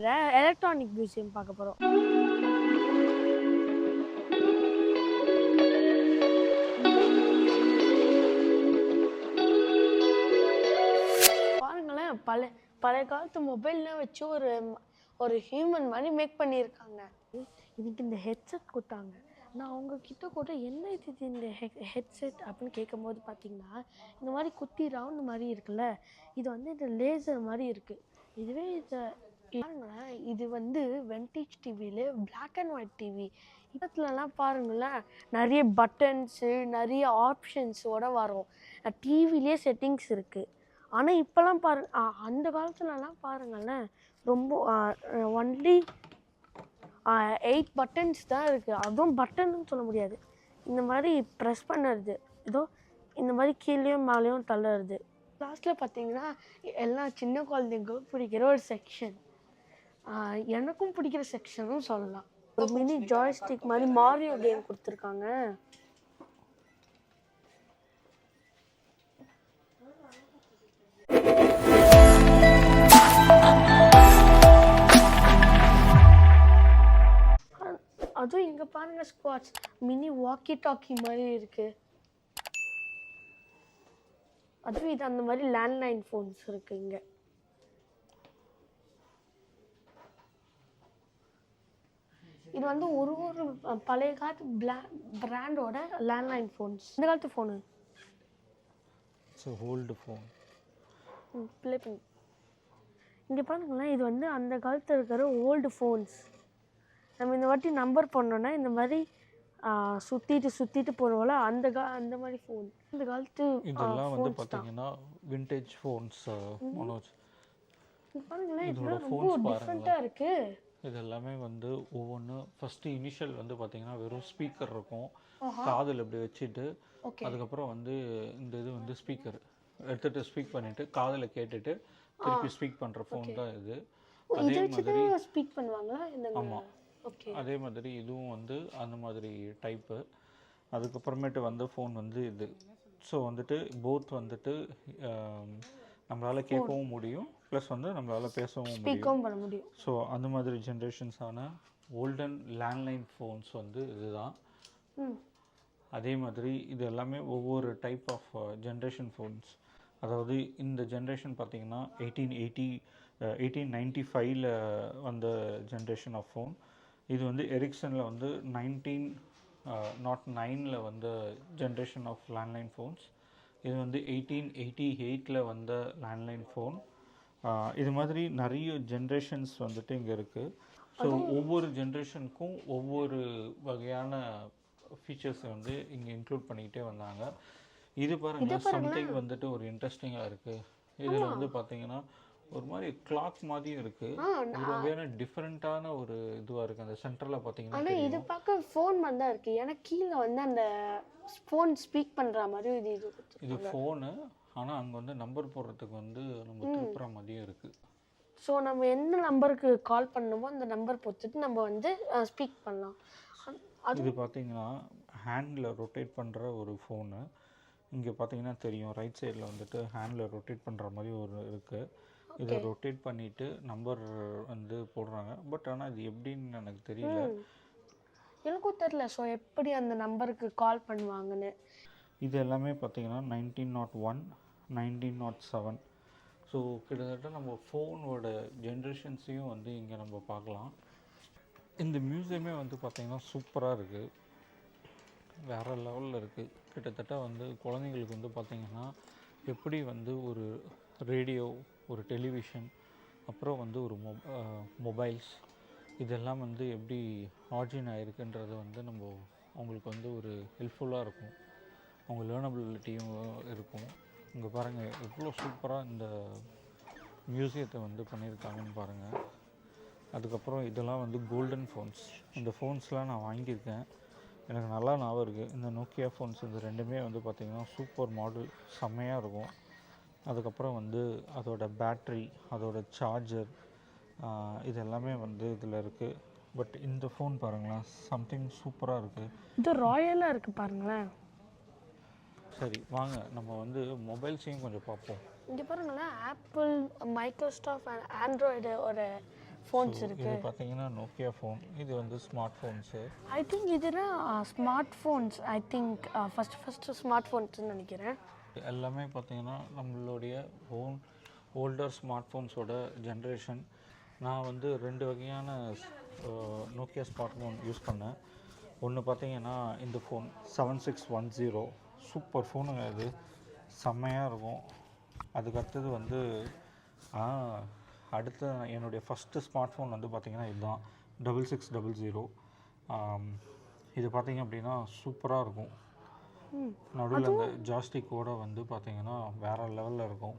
Electronic museum பார்க்க போகிறோம் பாருங்களேன் பழைய பழைய காலத்து மொபைல்லாம் வச்சு ஒரு ஒரு ஹியூமன் மாதிரி மேக் பண்ணியிருக்காங்க. இன்னைக்கு இந்த ஹெட்செட் கொடுத்தாங்க. நான் அவங்க கிட்ட கூட என்ன இது இது இந்த ஹெட்செட் அப்படின்னு கேட்கும்போது பார்த்தீங்கன்னா இந்த மாதிரி குத்தி ரவுண்ட் மாதிரி இருக்குல்ல இது வந்து இந்த லேசர் மாதிரி இருக்குது இதுவே இதை பாருங்களேன் இது வந்து வெண்டேஜ் டிவியில் பிளாக் அண்ட் ஒயிட் டிவி இடத்துலலாம் பாருங்களேன் நிறைய பட்டன்ஸு நிறைய ஆப்ஷன்ஸோட வரும். டிவிலே செட்டிங்ஸ் இருக்குது ஆனால் இப்போல்லாம் பாரு அந்த காலத்துலலாம் பாருங்களேன் ரொம்ப ஒன்லி எயிட் பட்டன்ஸ் தான் இருக்குது அதுவும் பட்டன்னு சொல்ல முடியாது. இந்த மாதிரி ப்ரெஸ் பண்ணுறது ஏதோ இந்த மாதிரி கீழேயும் மேலேயும் தள்ளுறது. லாஸ்ட்டில் பார்த்தீங்கன்னா எல்லா சின்ன குழந்தைங்களுக்கும் பிடிக்கிற ஒரு செக்ஷன் எனக்கும் பிடிக்கிற செக்ஷனும் சொல்லலாம். ஒரு மினி ஜாய்ஸ்டிக் மாதிரி மாரியோ கேம் கொடுத்துருக்காங்க. அதுவும் இங்க பாருங்க ஸ்குவாட்ஸ் மினி வாக்கி டாக்கி மாதிரி இருக்கு. அதுவும் இது அந்த மாதிரி லேண்ட்லைன் ஃபோன்ஸ் இருக்கு இங்க. இது வந்து ஒரு ஒரு பழைய காலத்து பிராண்டோட லேண்ட்லைன் ஃபோன்ஸ் இந்த காலத்து phone so hold phone play பண்ணி. இங்கே பாருங்களேன் இது வந்து அந்த காலத்தில் இருக்கிற ஓல்டு ஃபோன்ஸ் நம்ம இந்த வாட்டி நம்பர் பண்ணோன்னா இந்த மாதிரி சுற்றிட்டு சுற்றிட்டு போகிறோம்ல அந்த கா அந்த மாதிரி ஃபோன் இந்த காலத்து இதெல்லாம் வந்து பார்த்தீங்கன்னா விண்டேஜ் ஃபோன்ஸ் மனோஜ். பாருங்களேன் இதெல்லாம் ரொம்ப. டிஃப்ரெண்ட்டாக இருக்கு. இது எல்லாமே வந்து ஒவ்வொன்று ஃபஸ்ட்டு இனிஷியல் வந்து பார்த்தீங்கன்னா வெறும் ஸ்பீக்கர் இருக்கும். காதில் இப்படி வச்சுட்டு அதுக்கப்புறம் வந்து இந்த இது வந்து ஸ்பீக்கர் எடுத்துட்டு ஸ்பீக் பண்ணிட்டு காதில் கேட்டுட்டு திருப்பி ஸ்பீக் பண்ணுற ஃபோன் தான் இது. அதே மாதிரி ஸ்பீக் பண்ணுவாங்களா? இந்த ஆமா. ஓகே அதே மாதிரி இதுவும் வந்து அந்த மாதிரி டைப்பு அதுக்கப்புறமேட்டு வந்த ஃபோன் வந்து இது. ஸோ வந்துட்டு போத் வந்துட்டு நம்மளால கேட்கவும் முடியும் ப்ளஸ் வந்து நம்மளால பேசவும் முடியும். ஸோ அந்த மாதிரி ஜென்ரேஷன்ஸான ஓல்டன் லேண்ட்லைன் ஃபோன்ஸ் வந்து இதுதான். அதே மாதிரி இது எல்லாமே ஒவ்வொரு டைப் ஆஃப் ஜென்ரேஷன் ஃபோன்ஸ் அதாவது இந்த ஜென்ரேஷன் பார்த்தீங்கன்னா எயிட்டீன் எயிட்டி எயிட்டீன் நைன்டி ஃபைவ்ல வந்த ஜென்ரேஷன் ஆஃப் ஃபோன் இது வந்து எரிக்சனில் வந்து நைன்டீன் நாட் நைனில் வந்த ஜென்ரேஷன் ஆஃப் லேண்ட்லைன் ஃபோன்ஸ் இது வந்து எயிட்டீன் எயிட்டி எயிட்டில் வந்த லேண்ட்லைன் ஃபோன் இது மாதிரி நிறைய ஜென்ரேஷன்ஸ் வந்துட்டு இங்கே இருக்குது ஸோ ஒவ்வொரு ஜென்ரேஷனுக்கும் ஒவ்வொரு வகையான ஃபீச்சர்ஸ் வந்து இங்கே இன்க்ளூட் பண்ணிக்கிட்டே வந்தாங்க. இது பாருங்க சம்திங் வந்துட்டு ஒரு இன்ட்ரெஸ்டிங்காக இருக்குது இதில் வந்து பார்த்தீங்கன்னா ஒரு மாதிரி கிளாக் மாதிரியும் இருக்குது ஆ ஒரு வகையான டிஃப்ரெண்ட்டான ஒரு இதுவாக இருக்குது அந்த சென்டரில் பார்த்தீங்கன்னா ஆனால் இது பார்க்க ஃபோன் மாதிரி தான் இருக்குது எனக்கு கீழே வந்து அந்த ஃபோன் ஸ்பீக் பண்ணுற மாதிரி இது இது. இது ஃபோனு ஆனால் அங்கே வந்து நம்பர் போடுறதுக்கு வந்து நம்ம திருப்புற மாதிரியும் இருக்குது ஸோ நம்ம எந்த நம்பருக்கு கால் பண்ணணுமோ அந்த நம்பர் பொறுத்துட்டு நம்ம வந்து ஸ்பீக் பண்ணலாம். இது பார்த்தீங்கன்னா ஹேண்டில் ரொட்டேட் பண்ணுற ஒரு ஃபோனு இங்கே பார்த்தீங்கன்னா தெரியும். ரைட் சைடில் வந்துட்டு ஹேண்டில் ரொட்டேட் பண்ணுற மாதிரி ஒரு இருக்குது இதை ரொட்டேட் பண்ணிவிட்டு நம்பர் வந்து போடுறாங்க. பட் ஆனால் இது எப்படின்னு எனக்கு தெரியல. எனக்கும் தெரில ஸோ எப்படி அந்த நம்பருக்கு கால் பண்ணுவாங்கன்னு? இது எல்லாமே பார்த்தீங்கன்னா nineteen nought one nineteen nought seven so கிட்டத்தட்ட நம்ம ஃபோனோட ஜென்ரேஷன்ஸையும் வந்து இங்கே நம்ம பார்க்கலாம். இந்த மியூசியமே வந்து பார்த்திங்கன்னா சூப்பராக இருக்குது வேறு லெவலில் இருக்குது கிட்டத்தட்ட வந்து குழந்தைங்களுக்கு வந்து பார்த்திங்கன்னா எப்படி வந்து ஒரு ரேடியோ ஒரு டெலிவிஷன் அப்புறம் வந்து ஒரு மொ மொபைல்ஸ். இதெல்லாம் வந்து எப்படி ஆர்ஜின் ஆகிருக்குன்றதை வந்து நம்ம அவங்களுக்கு வந்து ஒரு ஹெல்ப்ஃபுல்லாக இருக்கும். அவங்க லேர்னபிலிட்டியும் இருக்கும். இங்கே பாருங்கள் எவ்வளோ சூப்பராக இந்த மியூசியத்தை வந்து பண்ணியிருக்காங்கன்னு பாருங்கள் அதுக்கப்புறம் இதெல்லாம் வந்து கோல்டன் ஃபோன்ஸ் இந்த ஃபோன்ஸ்லாம் நான் வாங்கியிருக்கேன். எனக்கு நல்லா ஞாபகம் இருக்குது இந்த நோக்கியா ஃபோன்ஸ் இந்த ரெண்டுமே வந்து பார்த்திங்கன்னா சூப்பர் மாடல் செம்மையாக இருக்கும். அதுக்கப்புறம் வந்து அதோட பேட்ரி அதோட சார்ஜர் இது எல்லாமே வந்து இதில் இருக்குது பட் இந்த ஃபோன் பாருங்களேன் சம்திங் சூப்பராக இருக்குது இது ராயலாக இருக்குது பாருங்களேன். சரி வாங்க நம்ம வந்து மொபைல்ஸையும் கொஞ்சம் பார்ப்போம். இங்கே பாருங்களேன் ஆப்பிள் மைக்ரோசாஃப்ட் அண்ட் ஆண்ட்ராய்டு ஒரு ஃபோன்ஸ் இருக்கு. இது பார்த்தீங்கன்னா நோக்கியா ஃபோன் இது வந்து ஸ்மார்ட் ஃபோன்ஸு ஐ திங்க் இதுதான் smart phones I think first first smart ஃபோன்ஸ்னு நினைக்கிறேன். எல்லாமே பார்த்தீங்கன்னா நம்மளுடைய ஓன் ஓல்டர் ஸ்மார்ட் ஃபோன்ஸோட ஜென்ரேஷன் நான் வந்து ரெண்டு வகையான நோக்கியா ஸ்மார்ட் ஃபோன் யூஸ் பண்ணேன். ஒன்று பார்த்தீங்கன்னா இந்த phone seven six one zero super ஃபோனுங்க இது. செம்மையாக இருக்கும். அதுக்கடுத்தது வந்து அடுத்த என்னுடைய ஃபஸ்ட்டு ஸ்மார்ட் ஃபோன் வந்து பார்த்திங்கன்னா இதுதான். டபுள் சிக்ஸ் டபுள் ஜீரோ இது பார்த்திங்க அப்படின்னா சூப்பராக இருக்கும். நடுவில் அந்த ஜாஸ்டிக்கோட வந்து பார்த்தீங்கன்னா வேற லெவலில் இருக்கும்.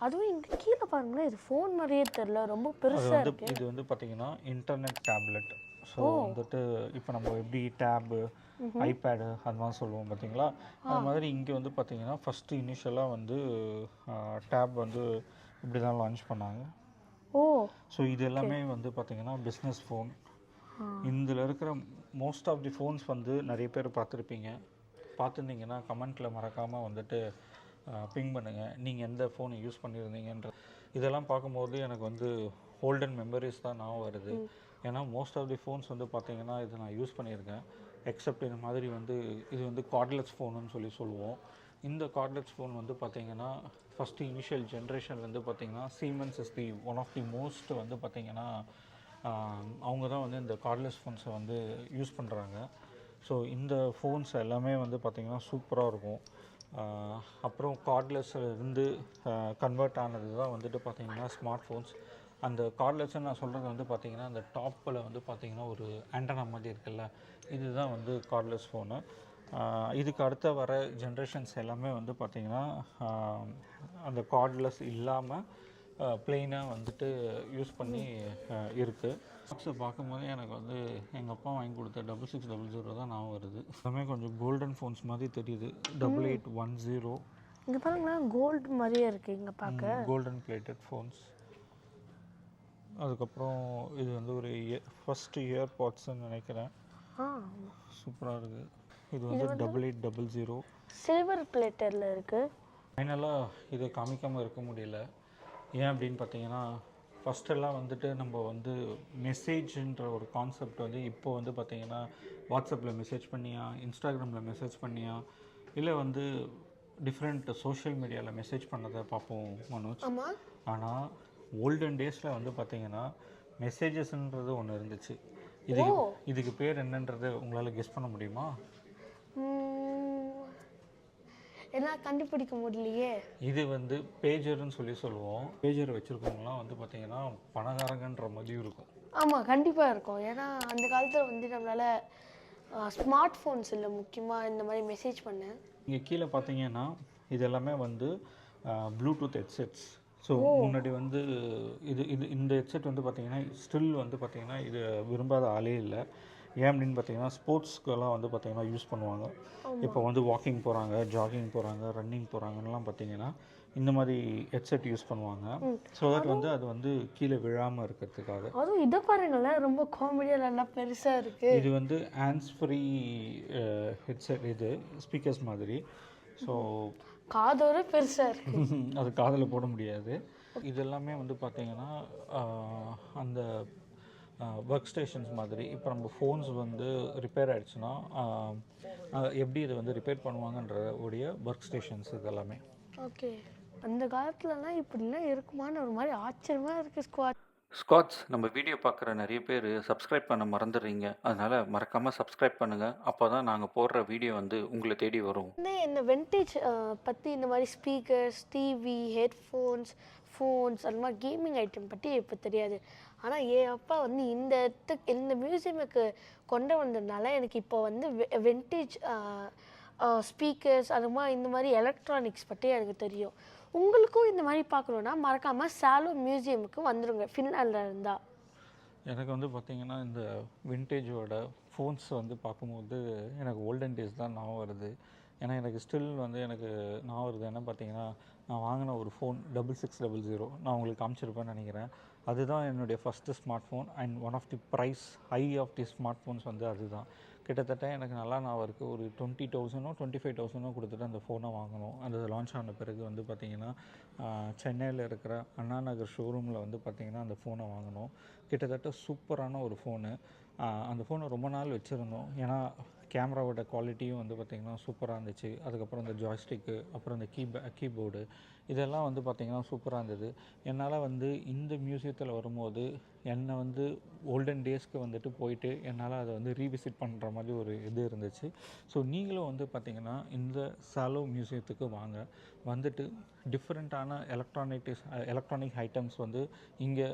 அதுவும் இங்கே கீழே பாருங்களேன் இது ஃபோன் மாதிரியே தெரில ரொம்ப பெருசாக வந்து இது வந்து பார்த்தீங்கன்னா இன்டர்நெட் டேப்லெட் ஸோ வந்துட்டு இப்போ நம்ம எப்படி டேபு ஐபேடு அது மாதிரி சொல்லுவோம் பார்த்தீங்களா அது மாதிரி இங்கே வந்து பார்த்தீங்கன்னா ஃபஸ்ட்டு இனிஷியலாக வந்து டேப் வந்து இப்படி தான் லான்ச் பண்ணாங்க. ஓ. ஸோ இது எல்லாமே வந்து பார்த்தீங்கன்னா பிஸ்னஸ் ஃபோன் இதில் இருக்கிற மோஸ்ட் ஆஃப் தி ஃபோன்ஸ் வந்து நிறைய பேர் பார்த்துருப்பீங்க. பார்த்துருந்தீங்கன்னா கமெண்ட்டில் மறக்காமல் வந்துட்டு பிங் பண்ணுங்கள் நீங்கள் எந்த ஃபோனை யூஸ் பண்ணியிருந்தீங்கன்ற இதெல்லாம் பார்க்கும்போது எனக்கு வந்து ஓல்டன் மெமரிஸ் தான் நான் வருது. ஏன்னா மோஸ்ட் ஆஃப் தி ஃபோன்ஸ் வந்து பார்த்தீங்கன்னா இது நான் யூஸ் பண்ணியிருக்கேன். எக்ஸப்ட் இந்த மாதிரி வந்து இது வந்து கார்ட்லெஸ் ஃபோனுன்னு சொல்லி சொல்லுவோம். இந்த கார்ட்லெஸ் ஃபோன் வந்து பார்த்தீங்கன்னா ஃபஸ்ட்டு இனிஷியல் ஜென்ரேஷன் வந்து பார்த்தீங்கன்னா Siemens is the one of the most வந்து பார்த்தீங்கன்னா அவங்க தான் வந்து இந்த கார்ட்லெஸ் ஃபோன்ஸை வந்து யூஸ் பண்ணுறாங்க ஸோ இந்த ஃபோன்ஸ் எல்லாமே வந்து பார்த்திங்கன்னா சூப்பராக இருக்கும். அப்புறம் கார்ட்லெஸ்ஸில் இருந்து கன்வெர்ட் ஆனது தான் வந்துட்டு பார்த்திங்கன்னா ஸ்மார்ட் ஃபோன்ஸ் அந்த கார்ட்லெஸ்ன்னு நான் சொல்கிறது வந்து பார்த்திங்கன்னா அந்த டாப்பில் வந்து பார்த்திங்கன்னா ஒரு ஆண்டனா மாதிரி இருக்குல்ல இதுதான் வந்து கார்ட்லெஸ் ஃபோனு இதுக்கு அடுத்த வர ஜென்ரேஷன்ஸ் எல்லாமே வந்து பார்த்திங்கன்னா அந்த கார்ட்லெஸ் இல்லாமல் பிளெயினாக வந்துட்டு யூஸ் பண்ணி இருக்குது பாக்ஸை பார்க்கும்போதே எனக்கு வந்து எங்கள் அப்பா வாங்கி கொடுத்த டபுள் சிக்ஸ் டபுள் ஜீரோ தான் நான் வருது. எல்லாமே கொஞ்சம் கோல்டன் ஃபோன்ஸ் மாதிரி தெரியுது. டபுள் எயிட் ஒன் ஜீரோ இங்கே பாருங்களேன் கோல்டு மாதிரியே இருக்குது இங்கே பார்க்க. கோல்டன் பிளேட்டட் ஃபோன்ஸ் அதுக்கப்புறம் இது வந்து ஒரு ஃபஸ்ட் இயர் பாட்ஸ்ன்னு நினைக்கிறேன். சூப்பராக இருக்குது இது வந்து double eight double zero silver பிளேட்டரில் இருக்குது ஃபைனலாக இதை காமிக்காமல் இருக்க முடியல. ஏன் அப்படின்னு பார்த்தீங்கன்னா ஃபஸ்ட்டெல்லாம் வந்துட்டு நம்ம வந்து மெசேஜ்ன்ற ஒரு கான்செப்ட் வந்து இப்போ வந்து பார்த்தீங்கன்னா வாட்ஸ்அப்பில் மெசேஜ் பண்ணியா இன்ஸ்டாகிராமில் மெசேஜ் பண்ணியா இல்லை வந்து டிஃப்ரெண்ட் சோஷியல் மீடியாவில் மெசேஜ் பண்ணதை பார்ப்போம் மனோஜ். ஆனால் ஓல்டன் டேஸில் வந்து பார்த்தீங்கன்னா மெசேஜஸ்ன்றது ஒன்று இருந்துச்சு. இதுக்கு இதுக்கு பேர் என்னன்றது உங்களால் கெஸ் பண்ண முடியுமா? என்ன கண்டுபிடிக்க முடியலையே. இது வந்து பேஜர்னு சொல்லி சொல்லுவோம். பேஜர் வச்சுருக்கவங்களாம் வந்து பார்த்தீங்கன்னா பணக்காரங்கன்ற மாதிரியும் இருக்கும். ஆமாம் கண்டிப்பாக இருக்கும். ஏன்னா அந்த காலத்தில் வந்து நம்மளால் ஸ்மார்ட் ஃபோன்ஸ் இல்லை முக்கியமாக இந்த மாதிரி மெசேஜ் பண்ணேன். இங்கே கீழே பார்த்தீங்கன்னா இது எல்லாமே வந்து ப்ளூடூத் ஹெட்செட்ஸ் ஸோ முன்னாடி வந்து இது இது இந்த ஹெட்செட் வந்து பார்த்தீங்கன்னா ஸ்டில் வந்து பார்த்தீங்கன்னா இது விரும்பாத ஆளே இல்லை. ஏன் அப்படின்னு பார்த்தீங்கன்னா ஸ்போர்ட்ஸ்க்கெல்லாம் வந்து பார்த்தீங்கன்னா யூஸ் பண்ணுவாங்க. இப்போ வந்து வாக்கிங் போகிறாங்க ஜாகிங் போகிறாங்க ரன்னிங் போகிறாங்கலாம் பார்த்தீங்கன்னா இந்த மாதிரி ஹெட்செட் யூஸ் பண்ணுவாங்க. ஸோ தட் வந்து அது வந்து கீழே விழாமல் இருக்கிறதுக்காக. அதுவும் இதை பாருங்களேன் ரொம்ப காமெடியாக நல்லா பெருசாக இருக்குது இது வந்து ஹேண்ட்ஸ் ஃப்ரீ ஹெட்செட் இது ஸ்பீக்கர்ஸ் மாதிரி. ஸோ காதோட பெருசாக இருக்குது அது காதில் போட முடியாது. இது எல்லாமே வந்து பார்த்தீங்கன்னா அந்த ஒர்க் ஸ்டேஷன்ஸ் மாதிரி. இப்போ நம்ம ஃபோன்ஸ் வந்து ரிப்பேர் ஆஹ், எப்படி இதை வந்து ரிப்பேர் பண்ணுவாங்கன்ற உடைய ஒர்க் ஸ்டேஷன்ஸ் இது எல்லாமே ஓகே. அந்த காலத்துலலாம் இப்படிலாம் இருக்குமான்னு ஒரு மாதிரி ஆச்சரியமாக இருக்குது ஸ்குவாட் ஸ்காட்ஸ் நம்ம வீடியோ பார்க்குற நிறைய பேர் சப்ஸ்கிரைப் பண்ண மறந்துடுறீங்க. அதனால் மறக்காமல் சப்ஸ்கிரைப் பண்ணுங்கள் அப்போ தான் நாங்கள் போடுற வீடியோ வந்து உங்களை தேடி வரும். வந்து இந்த வெண்டேஜ் பற்றி இந்த மாதிரி ஸ்பீக்கர்ஸ் டிவி ஹெட்ஃபோன்ஸ் ஃபோன்ஸ் அந்த மாதிரி கேமிங் ஐட்டம் பற்றி இப்போ தெரியாது. ஆனால் என் அப்பா வந்து இந்த இடத்துக்கு இந்த மியூசியமுக்கு கொண்டு வந்ததுனால எனக்கு இப்போ வந்து வெண்டேஜ் ஸ்பீக்கர்ஸ் அது மாதிரி இந்த மாதிரி எலக்ட்ரானிக்ஸ் பற்றி எனக்கு தெரியும். உங்களுக்கும் இந்த மாதிரி பார்க்கணுன்னா மறக்காமல் சாலோ மியூசியமுக்கு வந்துடுங்க ஃபின்லாண்டில் இருந்தால் எனக்கு வந்து பார்த்தீங்கன்னா இந்த வின்டேஜோட ஃபோன்ஸ் வந்து பார்க்கும்போது எனக்கு ஓல்டன் டேஸ் தான் ஞாபகம் வருது. ஏன்னா எனக்கு ஸ்டில் வந்து எனக்கு ஞாபகம் வருது. என்ன பார்த்தீங்கன்னா நான் வாங்கின ஒரு phone double six double zero நான் உங்களுக்கு காமிச்சிருப்பேன்னு நினைக்கிறேன். அதுதான் என்னுடைய first smart phone and one of the price high of the smart phones வந்து அதுதான். கிட்டத்தட்ட எனக்கு நல்லா நான் இருக்குது ஒரு டுவெண்ட்டி தௌசண்டோ டுவெண்ட்டி ஃபைவ் தௌசண்டோ கொடுத்துட்டு அந்த ஃபோனை வாங்கினோம். அது லான்ச் ஆன பிறகு வந்து பார்த்திங்கன்னா சென்னையில் இருக்கிற அண்ணா நகர் ஷோரூமில் வந்து பார்த்திங்கன்னா அந்த ஃபோனை வாங்கினோம். கிட்டத்தட்ட சூப்பரான ஒரு ஃபோனு அந்த ஃபோனை ரொம்ப நாள் வச்சுருந்தோம். ஏன்னா கேமராவோட குவாலிட்டியும் வந்து பார்த்திங்கன்னா சூப்பராக இருந்துச்சு. அதுக்கப்புறம் இந்த ஜாய்ஸ்டிக்கு அப்புறம் இந்த கீபே கீபோர்டு இதெல்லாம் வந்து பார்த்திங்கன்னா சூப்பராக இருந்தது. என்னால் வந்து இந்த மியூசியத்தில் வரும்போது என்னை வந்து ஓல்டன் டேஸ்க்கு வந்துட்டு போயிட்டு என்னால் அதை வந்து ரீவிசிட் பண்ணுற மாதிரி ஒரு இது இருந்துச்சு. ஸோ நீங்களும் வந்து பார்த்திங்கன்னா இந்த சாலோ மியூசியத்துக்கு வாங்க. வந்துட்டு டிஃப்ரெண்ட்டான எலக்ட்ரானிக்ஸ் எலக்ட்ரானிக் ஐட்டம்ஸ் வந்து இங்கே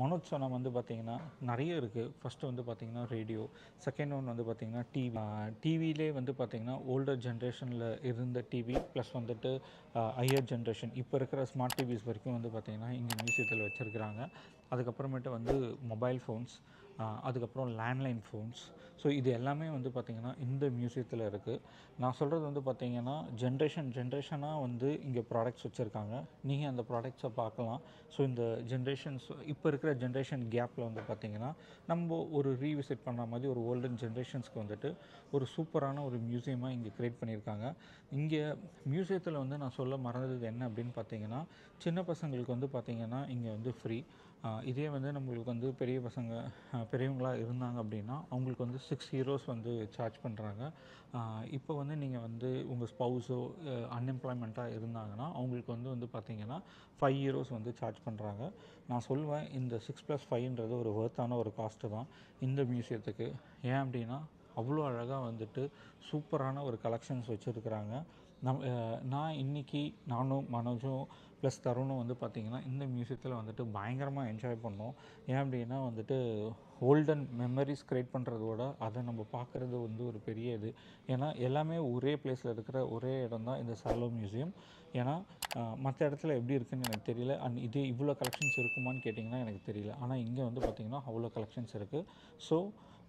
மனோஜ் சொன்ன வந்து பார்த்திங்கன்னா நிறைய இருக்குது ஃபஸ்ட்டு வந்து பார்த்திங்கன்னா ரேடியோ செகண்ட் ஒன் வந்து பார்த்திங்கன்னா டிவி டிவிலே வந்து பார்த்திங்கன்னா ஓல்டர் ஜென்ரேஷனில் இருந்த டிவி ப்ளஸ் வந்துட்டு ஹையர் ஜென்ரேஷன் இப்போ இருக்கிற ஸ்மார்ட் டிவிஸ் வரைக்கும் வந்து பார்த்திங்கன்னா இங்கே மியூசியத்தில் வச்சுருக்குறாங்க. அதுக்கப்புறமேட்டு வந்து மொபைல் ஃபோன்ஸ் அதுக்கப்புறம் லேண்ட்லைன் ஃபோன்ஸ் ஸோ இது எல்லாமே வந்து பார்த்திங்கன்னா இந்த மியூசியத்தில் இருக்குது நான் சொல்கிறது வந்து பார்த்திங்கன்னா ஜென்ரேஷன் ஜென்ரேஷனாக வந்து இங்கே ப்ராடக்ட்ஸ் வச்சுருக்காங்க. நீங்கள் அந்த ப்ராடக்ட்ஸை பார்க்கலாம். ஸோ இந்த ஜென்ரேஷன்ஸ் இப்போ இருக்கிற ஜென்ரேஷன் கேப்பில் வந்து பார்த்திங்கன்னா நம்ம ஒரு ரீவிசிட் பண்ணுற மாதிரி ஒரு ஓல்டன் ஜென்ரேஷன்ஸ்க்கு வந்துட்டு ஒரு சூப்பரான ஒரு மியூசியமாக இங்கே க்ரியேட் பண்ணியிருக்காங்க. இங்கே மியூசியத்தில் வந்து நான் சொல்ல மறந்தது என்ன அப்படின்னு பார்த்தீங்கன்னா சின்ன பசங்களுக்கு வந்து பார்த்திங்கன்னா இங்கே வந்து ஃப்ரீ இதே வந்து நம்மளுக்கு வந்து பெரிய பசங்க பெரியவங்களாக இருந்தாங்க அப்படின்னா அவங்களுக்கு வந்து சிக்ஸ் ஹீரோஸ் வந்து சார்ஜ் பண்ணுறாங்க இப்போ வந்து நீங்கள் வந்து உங்கள் ஸ்பௌஸோ அன்எம்ப்ளாய்மெண்ட்டாக இருந்தாங்கன்னா அவங்களுக்கு வந்து வந்து பார்த்தீங்கன்னா ஃபைவ் ஹீரோஸ் வந்து சார்ஜ் பண்ணுறாங்க நான் சொல்லுவேன் இந்த சிக்ஸ் ப்ளஸ் ஃபைவ்ன்றது ஒரு ஒர்த்தான ஒரு காஸ்ட்டு தான். இந்த மியூசியத்துக்கு ஏன் அப்படின்னா அவ்வளோ அழகாக வந்துட்டு சூப்பரான ஒரு கலெக்ஷன்ஸ் வச்சுருக்குறாங்க. நம் நான் இன்றைக்கி நானும் மனோஜும் ப்ளஸ் தருணும் வந்து பார்த்திங்கன்னா இந்த மியூசியத்தில் வந்துட்டு பயங்கரமாக என்ஜாய் பண்ணோம். ஏன் அப்படின்னா வந்துட்டு ஓல்டன் மெமரிஸ் க்ரியேட் பண்ணுறதோட அதை நம்ம பார்க்குறது வந்து ஒரு பெரிய இது. ஏன்னா எல்லாமே ஒரே பிளேஸில் இருக்கிற ஒரே இடம் தான் இந்த சாலோ மியூசியம் ஏன்னா மற்ற இடத்துல எப்படி இருக்குதுன்னு எனக்கு தெரியல. அண்ட் இது இவ்வளோ கலெக்ஷன்ஸ் இருக்குமான்னு கேட்டிங்கன்னா எனக்கு தெரியல. ஆனால் இங்கே வந்து பார்த்திங்கன்னா அவ்வளோ கலெக்ஷன்ஸ் இருக்குது ஸோ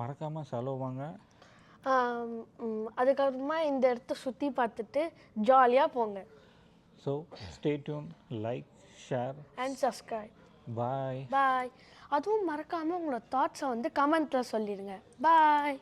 மறக்காமல் செலவு வாங்க. அதுக்கப்புறமா இந்த இடத்த சுற்றி பார்த்துட்டு ஜாலியாக போங்க. So stay tuned like share and subscribe bye bye அதுவும் மறக்காமல் உங்களோட தாட்ஸை வந்து கமெண்ட்டில் சொல்லிடுங்க. பாய்